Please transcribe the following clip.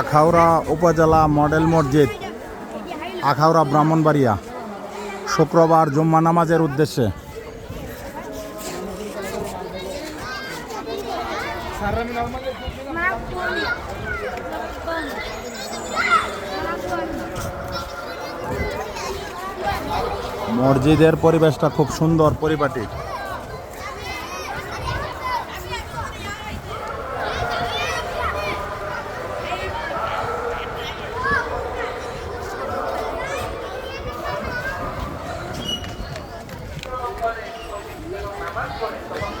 আখাউড়া উপজেলা মডেল মসজিদ, আখাউড়া ব্রাহ্মণবাড়িয়া, শুক্রবার জুম্মা নামাজের উদ্দেশ্যে। মসজিদের পরিবেশটা খুব সুন্দর, পরিপাটি।